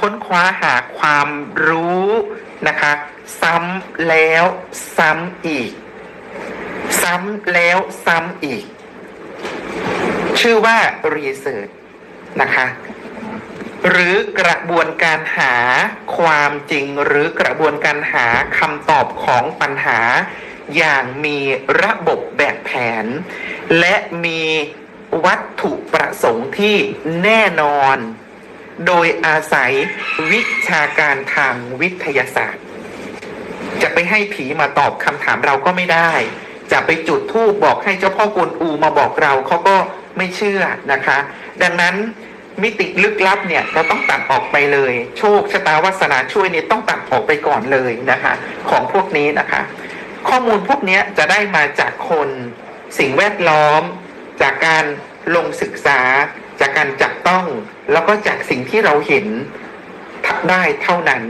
ค้นคว้าหาความรู้นะคะ ซ้ำแล้วซ้ำอีก ซ้ำแล้วซ้ำอีก ชื่อว่า research นะคะ หรือกระบวนการหาความจริงหรือกระบวนการหาคำตอบของปัญหา อย่างมีระบบแบบแผน และมีวัตถุประสงค์ที่แน่นอน โดยอาศัยวิชาการทางวิทยาศาสตร์ จะไปให้ผีมาตอบคำถามเราก็ไม่ได้ จะไปจุดธูปบอกให้เจ้าพ่อกวนอูมาบอกเราเขาก็ไม่เชื่อนะคะ ดังนั้นมิติลึกลับเนี่ยเราต้องตัดออกไปเลย โชคชะตาวาสนาช่วยเนี่ยต้องตัดออกไปก่อนเลยนะคะ ของพวกนี้นะคะ ข้อมูลพวกนี้จะได้มาจากคนสิ่งแวดล้อม จากการลงศึกษา จากการจับต้องแล้วก็จากสิ่งที่เราเห็นได้เท่านั้น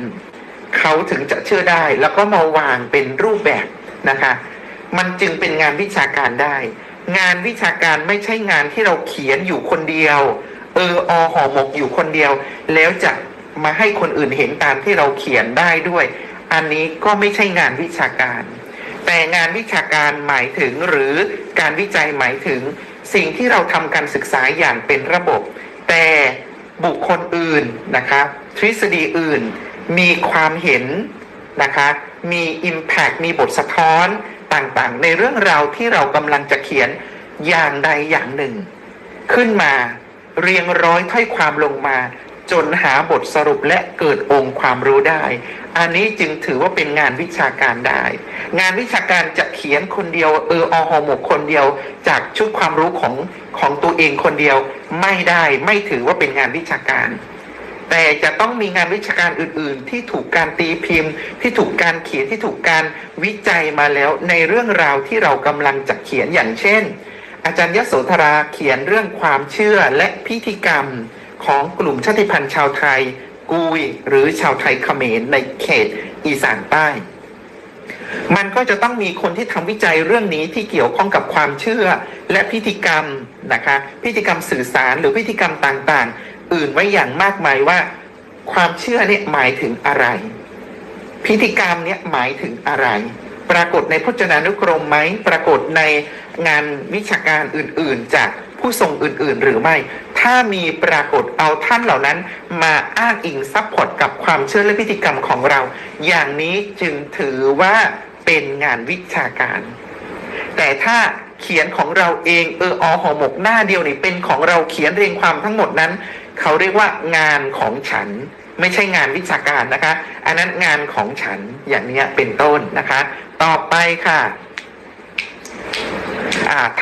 เขาถึงจะเชื่อได้ แล้วก็มาวางเป็นรูปแบบนะคะ มันจึงเป็นงานวิชาการได้ งานวิชาการไม่ใช่งานที่เราเขียนอยู่คนเดียว เอออห่อหมกอยู่คนเดียว แล้วจะมาให้คนอื่นเห็นตามที่เราเขียนได้ด้วย อันนี้ก็ไม่ใช่งานวิชาการ แต่งานวิชาการหมายถึงหรือการวิจัยหมายถึง สิ่งที่เราทำการศึกษาอย่างเป็นระบบ แต่บุคคลอื่นนะคะทฤษฎีอื่นมีความเห็นนะคะมี Impact มีบทสะท้อนต่างๆ ในเรื่องราวที่เรากำลังจะเขียนอย่างใดอย่างหนึ่ง ขึ้นมาเรียงร้อยถ้อยความลงมา จนหาบทสรุปและเกิดองค์ความรู้ได้ อันนี้จึงถือว่าเป็นงานวิชาการได้ งานวิชาการจะเขียนคนเดียวเอออหอหมกคนเดียว จากชุดความรู้ของของตัวเองคนเดียวไม่ได้ไม่ถือว่าเป็นงานวิชาการ แต่จะต้องมีงานวิชาการอื่น ๆ ที่ถูกการตีพิมพ์ ที่ถูกการเขียนที่ถูกการวิจัยมาแล้วในเรื่องราวที่เรากำลังจะเขียนอย่างเช่น อาจารย์ยโสธราเขียนเรื่องความเชื่อและพิธีกรรม ของกลุ่มชาติพันธุ์ชาวไทย กุย หรือชาวไทยเขมรในเขตอีสานใต้ มันก็จะต้องมีคนที่ทำวิจัยเรื่องนี้ที่เกี่ยวข้องกับความเชื่อและพิธีกรรมนะคะพิธีกรรมสื่อสารหรือพิธีกรรมต่างๆ อื่นไว้อย่างมากมายว่า ความเชื่อเนี่ยหมายถึงอะไร พิธีกรรมเนี่ยหมายถึงอะไรปรากฏในพจนานุกรมไหมปรากฏในงานวิชาการอื่นๆ จากผู้ทรงอื่นๆ หรือไม่ ถ้ามีปรากฏเอาท่านเหล่านั้น มาอ้างอิงซับพอร์ตกับความเชื่อและพิธีกรรมของเรา อย่างนี้จึงถือว่าเป็นงานวิชาการ แต่ถ้าเขียนของเราเองเอออห่อหมกหน้าเดียวนี่เป็นของเราเขียนเรียงความทั้งหมดนั้น เขาเรียกว่างานของฉัน ไม่ใช่งานวิชาการนะคะ อันนั้นงานของฉันอย่างเนี้ยเป็นต้นนะคะ ต่อไปค่ะ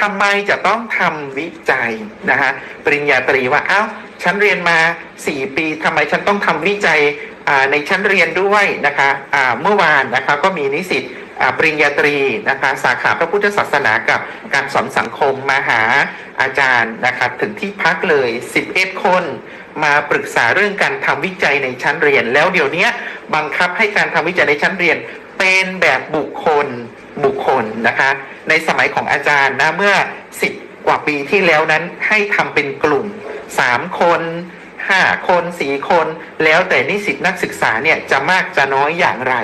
ทำไมจะต้องทำวิจัยนะคะปริญญาตรีว่าอ้าวฉันเรียนมา 4 ปีทำไมฉันต้องทำวิจัยในชั้นเรียนด้วยนะคะเมื่อวานนะคะก็มีนิสิตปริญญาตรีนะคะสาขาพระพุทธศาสนากับการสอนสังคมมาหาอาจารย์นะคะถึงที่พักเลย 11 คนมาปรึกษาเรื่องการทำวิจัยในชั้นเรียน แล้วเดี๋ยวนี้บังคับให้การทำวิจัยในชั้นเรียน เป็นแบบบุคคลบุคคลนะคะ ในสมัยของอาจารย์นะเมื่อ 10 กว่าปีที่แล้วนั้นให้ทำเป็นกลุ่ม 3 คน 5 คน 4 คน แล้วแต่นิสิตนักศึกษาเนี่ยจะมากจะน้อยอย่างไร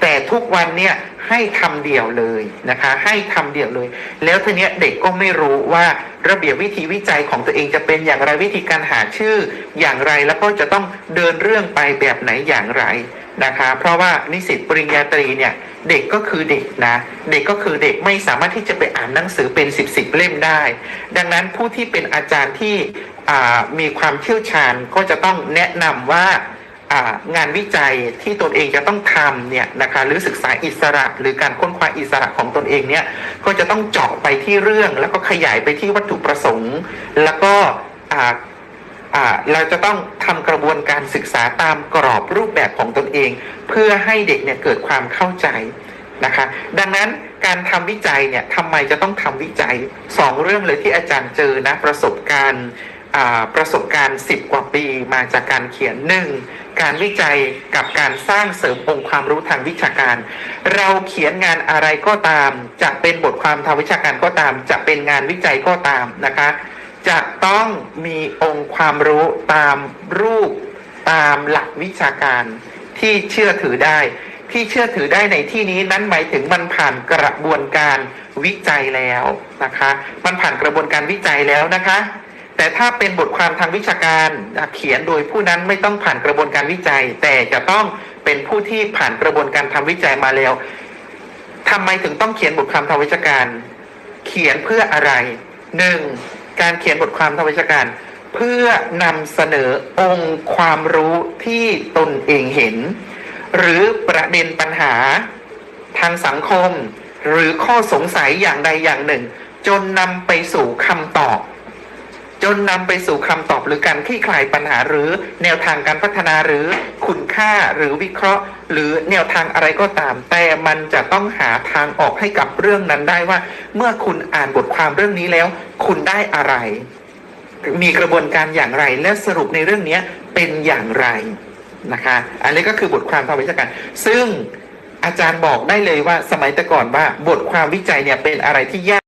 แต่ทุกวันเนี่ยให้ทำเดี่ยวเลยนะคะ ให้ทำเดี่ยวเลย แล้วทีเนี้ยเด็กก็ไม่รู้ว่าระเบียบวิธีวิจัยของตัวเองจะเป็นอย่างไรวิธีการหาชื่ออย่างไรแล้วก็จะต้องเดินเรื่องไปแบบไหนอย่างไร นะคะ เพราะว่านิสิตปริญญาตรีเนี่ยเด็กก็คือเด็กนะ เด็กก็คือเด็กไม่สามารถที่จะไปอ่านหนังสือเป็นสิบสิบเล่มได้ ดังนั้นผู้ที่เป็นอาจารย์ที่มีความเชี่ยวชาญก็จะต้องแนะนำว่าอ่างานวิจัยที่ตนเองจะต้องทำเนี่ยนะคะหรือศึกษาอิสระหรือการค้นคว้าอิสระของตนเองเนี่ยก็จะต้องเจาะไปที่เรื่องแล้วก็ขยายไปที่วัตถุประสงค์ แล้วก็ เราจะต้องทำกระบวนการศึกษาตามกรอบรูปแบบของตนเอง เพื่อให้เด็กเนี่ยเกิดความเข้าใจนะคะ ดังนั้นการทำวิจัยเนี่ยทำไมจะต้องทำวิจัยสองเรื่องเลยที่อาจารย์เจอนะประสบการณ์ประสบการณ์ 10 กว่าปีมาจากการเขียนหนึ่งการวิจัยกับการสร้างเสริมองค์ความรู้ทางวิชาการ เราเขียนงานอะไรก็ตาม จะเป็นบทความทางวิชาการก็ตาม จะเป็นงานวิจัยก็ตามนะคะ จะต้องมีองค์ความรู้ตามรูปตามหลักวิชาการที่เชื่อถือได้ ที่เชื่อถือได้ในที่นี้นั้นหมายถึงมันผ่านกระบวนการวิจัยแล้วนะคะ มันผ่านกระบวนการวิจัยแล้วนะคะ แต่ถ้าเป็นบทความทางวิชาการเขียนโดยผู้นั้นไม่ต้องผ่านกระบวนการวิจัย แต่จะต้องเป็นผู้ที่ผ่านกระบวนการทำวิจัยมาแล้วทำไมถึงต้องเขียนบทความทางวิชาการ เขียนเพื่ออะไรหนึ่ง การเขียนบทความทางวิชาการ เพื่อนำเสนอองค์ความรู้ที่ตนเองเห็น หรือประเด็นปัญหาทางสังคม หรือข้อสงสัยอย่างใดอย่างหนึ่ง จนนำไปสู่คำตอบ จนนำไปสู่คำตอบหรือการคลี่คลายปัญหาหรือแนวทางการพัฒนาหรือคุณค่าหรือวิเคราะห์ หรือแนวทางอะไรก็ตาม แต่มันจะต้องหาทางออกให้กับเรื่องนั้นได้ว่า เมื่อคุณอ่านบทความเรื่องนี้แล้ว คุณได้อะไร มีกระบวนการอย่างไรและสรุปในเรื่องนี้เป็นอย่างไรนะคะ อันนี้ก็คือบทความทางวิชาการ ซึ่งอาจารย์บอกได้เลยว่าสมัยแต่ก่อนว่า บทความวิจัยเนี่ยเป็นอะไรที่ยาก